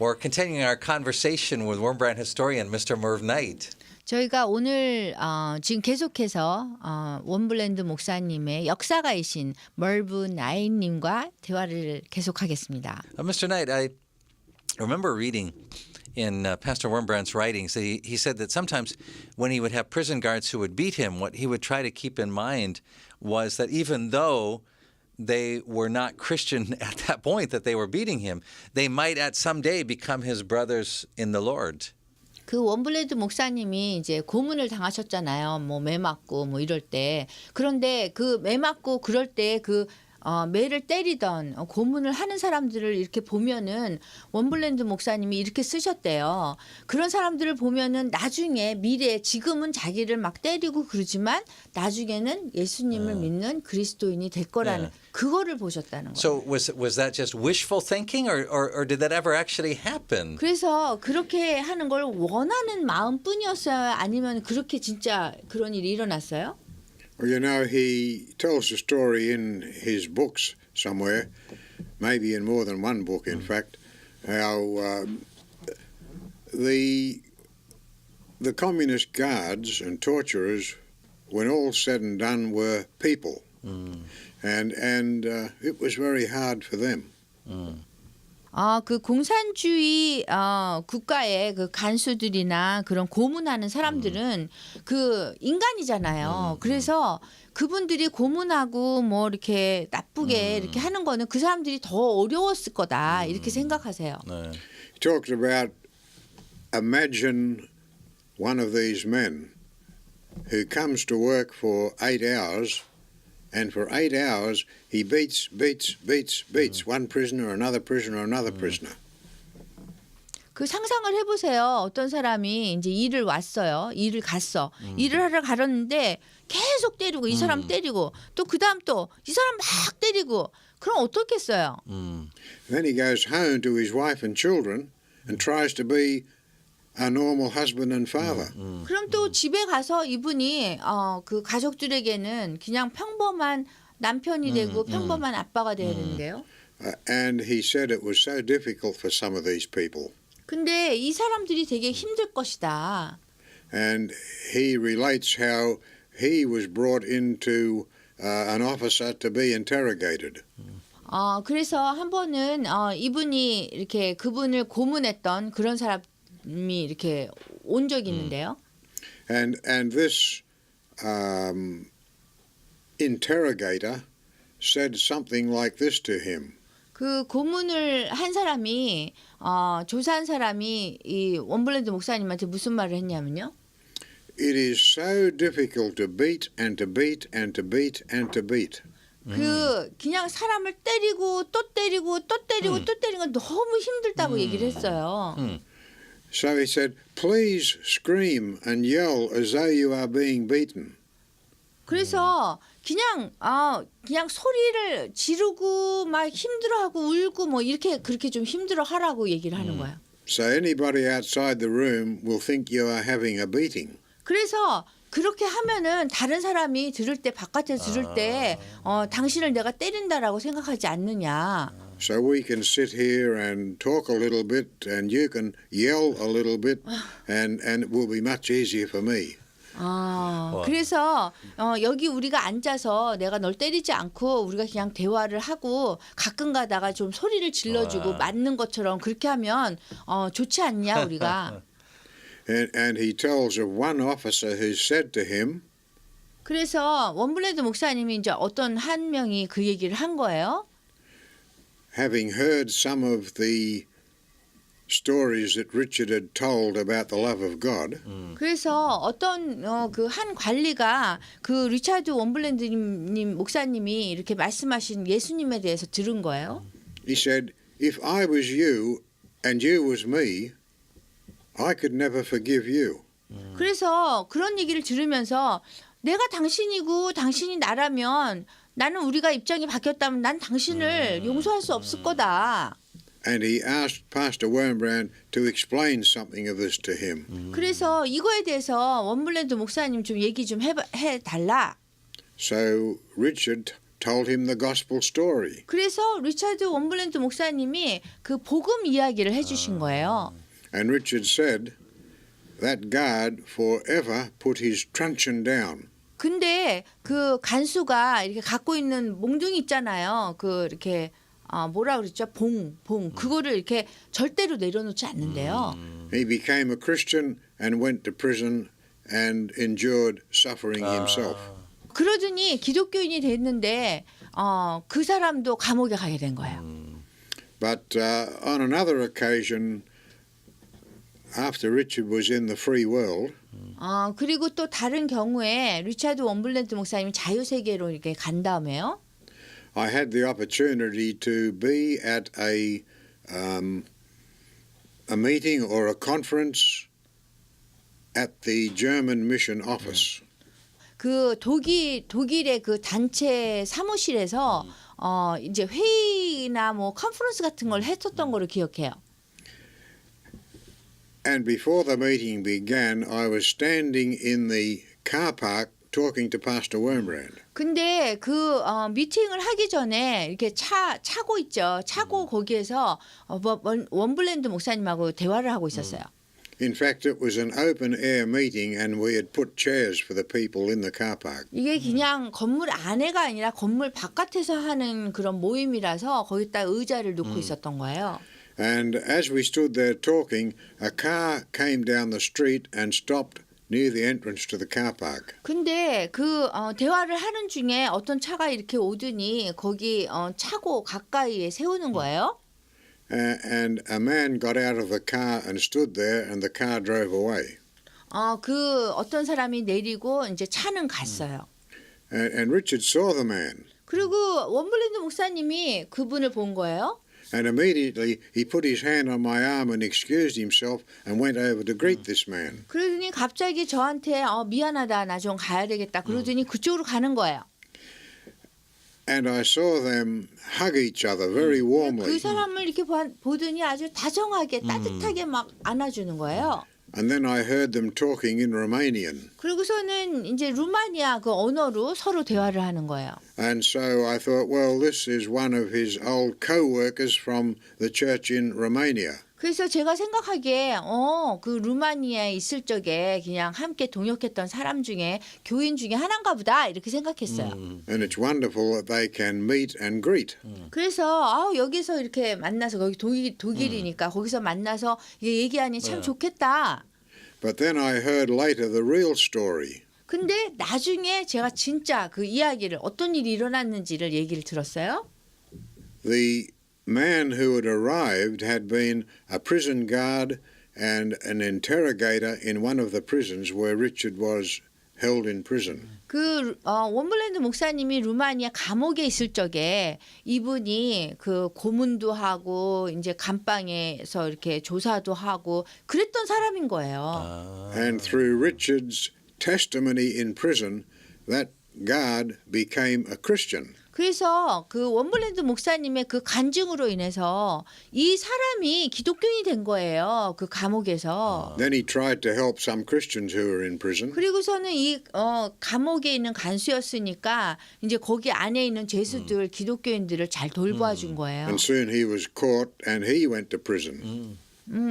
We're continuing our conversation with Wormbrand historian Mr. Merv Knight. 저희가 오늘 어, 지금 계속해서 어, 원블랜드 목사님의 역사가이신 멀브 나인님과 대화를 계속하겠습니다. Uh, Mr. Knight, I remember reading in uh, Pastor Wormbrand's writings that he, he said that sometimes when he would have prison guards who would beat him, what he would try to keep in mind was that even though they were not Christian at that point that they were beating him, they might at some day become his brothers in the Lord. 그 원블레드 목사님이 이제 고문을 당하셨잖아요. 뭐 매 맞고 뭐 이럴 때. 그런데 그 매 맞고 그럴 때그 어, 매를 때리던 어, 고문을 하는 사람들을 이렇게 보면은 원블랜드 목사님이 이렇게 쓰셨대요. 그런 사람들을 보면은 나중에 미래에 지금은 자기를 막 때리고 그러지만 나중에는 예수님을 믿는 그리스도인이 될 거라는 네. 그거를 보셨다는 거예요. So was was that just wishful thinking, or, or, or did that ever actually happen? 그래서 그렇게 하는 걸 원하는 마음뿐이었어요. 아니면 그렇게 진짜 그런 일이 일어났어요? Well, you know, he tells the story in his books somewhere, maybe in more than one book, in fact, how um, the the communist guards and torturers, when all said and done, were people, and and uh, it was very hard for them. 아, 그 공산주의 어, 국가의 그 간수들이나 그런 고문하는 사람들은 그 인간이잖아요. 그래서 그분들이 고문하고 뭐 이렇게 나쁘게 이렇게 하는 거는 그 사람들이 더 어려웠을 거다. 이렇게 생각하세요. He talks about imagine one of these men who comes to work for eight hours, and for eight hours he beats, beats, beats, beats one prisoner, another prisoner, another prisoner. 그 상상을 해보세요. 어떤 사람이 이제 일을 왔어요. 일을 갔어. 일을 하러 가렸는데 계속 때리고 이 사람 때리고 또 그 다음 또 이 사람 막 때리고 그럼 어떻겠어요? Then he goes home to his wife and children and tries to be a normal husband and father. 그럼 또 집에 가서 이분이 어, 그 가족들에게는 그냥 평범한 남편이 되고 평범한 아빠가 돼야 되는데요. Uh, and he said it was so difficult for some of these people. 근데 이 사람들이 되게 힘들 것이다. And he relates how he was brought into uh, an officer to be interrogated. 어, 그래서 한 번은 어, 이분이 이렇게 그분을 고문했던 그런 사람 이 이렇게 온 적이 있는데요. And and this um, interrogator said something like this to him. 그 고문을 한 사람이 어, 조사한 사람이 이 원블랜드 목사님한테 무슨 말을 했냐면요. It is so difficult to beat and to beat and to beat and to beat. 그 그냥 사람을 때리고 또 때리고 또 때리고 또 때리는 건 너무 힘들다고 얘기를 했어요. So he said, "Please scream and yell as though you are being beaten." 그래서 그냥 아 그냥 소리를 지르고 막 힘들어하고 울고 뭐 이렇게 그렇게 좀 힘들어하라고 얘기를 하는 거예요. So anybody outside the room will think you are having a beating. 그래서 그렇게 하면은 다른 사람이 들을 때 바깥에서 들을 때 어, 당신을 내가 때린다라고 생각하지 않느냐. So we can sit here and talk a little bit, and you can yell a little bit, and and it will be much easier for me. 아, 와. 그래서 어, 여기 우리가 앉아서 내가 널 때리지 않고 우리가 그냥 대화를 하고 가끔 가다가 좀 소리를 질러주고 와. 맞는 것처럼 그렇게 하면 어, 좋지 않냐 우리가. And and he tells of one officer who said to him, 그래서 원블레드 목사님이 이제 어떤 한 명이 그 얘기를 한 거예요. having heard some of the stories that Richard had told about the love of God, 그래서 어떤 어, 그 한 관리가 그 리차드 원블랜드님 목사님이 이렇게 말씀하신 예수님에 대해서 들은 거예요. he said, "If I was you and you was me, I could never forgive you." 그래서 그런 얘기를 들으면서 내가 당신이고 당신이 나라면 나는 우리가 입장이 바뀌었다면 난 당신을 용서할 수 없을 거다. And he asked Pastor Wormbrand to explain something of this to him. 그래서 이거에 대해서 원블랜드 목사님 좀 얘기 좀 해, 해 달라. So Richard told him the gospel story. 그래서 리차드 원블랜드 목사님이 그 복음 이야기를 해 주신 거예요. And Richard said, That guard forever put his truncheon down. 근데 그 간수가 이렇게 갖고 있는 몽둥이 있잖아요. 그 이렇게 아 뭐라 그랬죠? 봉, 봉. 그거를 이렇게 절대로 내려놓지 않는데요. He became a Christian and went to prison and endured suffering himself. 그러더니 기독교인이 됐는데 어, 그 사람도 감옥에 가게 된 거예요. But uh, on another occasion, after Richard was in the free world, 어, 그리고 또 다른 경우에 리차드 원블랜드 목사님이 자유 세계로 이렇게 간 다음에요. I had the opportunity to be at a um, a meeting or a conference at the German mission office. 그 독일 독일의 그 단체 사무실에서 어 이제 회의나 뭐 컨퍼런스 같은 걸 했었던 거를 기억해요. And before the meeting began, I was standing in the car park talking to Pastor Wormbrand. 근데 그 어, 미팅을 하기 전에 이렇게 차 차고 있죠. 차고 거기에서 어, 뭐, 원- 원블랜드 목사님하고 대화를 하고 있었어요. In fact, it was an open air meeting, and we had put chairs for the people in the car park. 이게 그냥 건물 안에가 아니라 건물 바깥에서 하는 그런 모임이라서 거기다 의자를 놓고 있었던 거예요. And as we stood there talking, a car came down the street and stopped near the entrance to the car park. 근데 그 어, 대화를 하는 중에 어떤 차가 이렇게 오더니 거기 어, 차고 가까이에 세우는 거예요. Uh, and a man got out of the car and stood there, and the car drove away. 어, 그 어떤 사람이 내리고 이제 차는 갔어요. And, and Richard saw the man, 그리고 원블랜드 목사님이 그분을 본 거예요. And immediately he put his hand on my arm and excused himself and went over to greet this man. 그러더니 갑자기 저한테 어, 미안하다 나 좀 가야 되겠다. 그러더니 그쪽으로 가는 거예요. And I saw them hug each other very warmly. 그 사람을 이렇게 봐- 보더니 아주 다정하게 따뜻하게 막 안아주는 거예요. And then I heard them talking in Romanian. 그리고서는 이제 루마니아 그 언어로 서로 대화를 하는 거예요. And so I thought, well, this is one of his old co workers from the church in Romania. 그래서 제가 생각하기에 어 그 루마니아에 있을 적에 그냥 함께 동역했던 사람 중에 교인 중에 하나인가 보다 이렇게 생각했어요. And it's wonderful that they can meet and greet. 그래서 아 여기서 이렇게 만나서 거기 독일 독일이니까 거기서 만나서 이게 얘기하니 참 좋겠다. But then I heard later the real story. 근데 나중에 제가 진짜 그 이야기를 어떤 일이 일어났는지를 얘기를 들었어요. The man who had arrived had been a prison guard and an interrogator in one of the prisons where Richard was held in prison. 그 어, 원블랜드 목사님이 루마니아 감옥에 있을 적에 이분이 그 고문도 하고 이제 감방에서 이렇게 조사도 하고 그랬던 사람인 거예요. And through Richard's testimony in prison, that guard became a Christian. 그래서 그 원블랜드 목사님의 그 간증으로 인해서 이 사람이 기독교인이 된 거예요. 그 감옥에서. Then he tried to help some Christians who were in prison. 그리고서는 이 어, 감옥에 있는 간수였으니까 이제 거기 안에 있는 죄수들 기독교인들을 잘 돌보아 준 거예요. And soon he was caught and he went to prison. 음,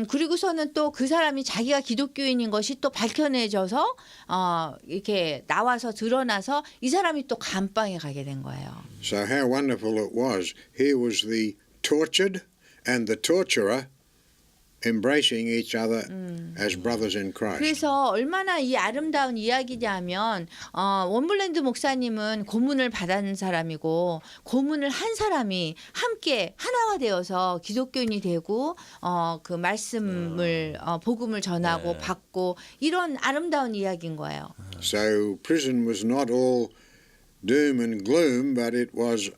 그리고서는 또 그 사람이 자기가 기독교인인 것이 또 밝혀내져서 어, 이렇게 나와서 드러나서 이 사람이 또 감방에 가게 된 거예요. So how wonderful it was. Here was the tortured and the torturer embracing each other as brothers in Christ. 그래서 얼마나 이 아름다운 이야기냐면 어, 원블랜드 목사님은 고문을 받은 사람이고 고문을 한 사람이 함께 하나가 되어서 기독교인이 되고 어, 그 말씀을 어, 복음을 전하고 받고 이런 아름다운 이야기인 거예요. So prison was not all doom and gloom, but it was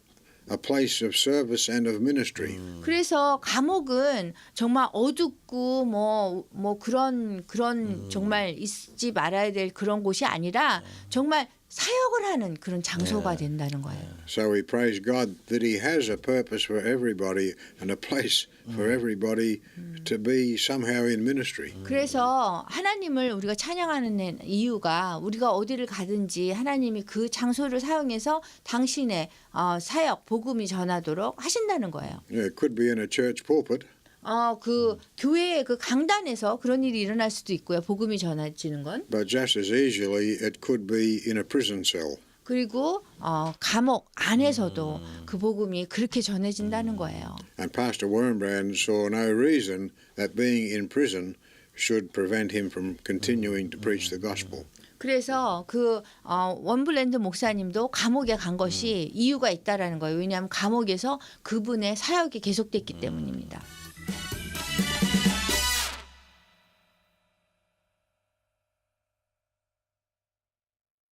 a place of service and of ministry. 그래서 감옥은 정말 어둡고 뭐 뭐 그런 그런 정말 있지 말아야 될 그런 곳이 아니라 정말 사역을 하는 그런 장소가 된다는 거예요. So we praise God that He has a purpose for everybody and a place for everybody to be somehow in ministry. 그래서 하나님을 우리가 찬양하는 데- 이유가 우리가 어디를 가든지 하나님이 그 장소를 사용해서 당신의 어, 사역 복음이 전하도록 하신다는 거예요. Yeah, it could be in a church pulpit, 어, 그 교회의 그 강단에서 그런 일이 일어날 수도 있고요. 복음이 전해지는 건. but just as easily it could be in a prison cell. 그리고 어, 감옥 안에서도 그 복음이 그렇게 전해진다는 거예요. And Pastor Wormbrand saw no reason that being in prison should prevent him from continuing to preach the gospel. 그래서 그 어, 원블랜드 목사님도 감옥에 간 것이 이유가 있다라는 거예요. 왜냐하면 감옥에서 그분의 사역이 계속됐기 때문입니다.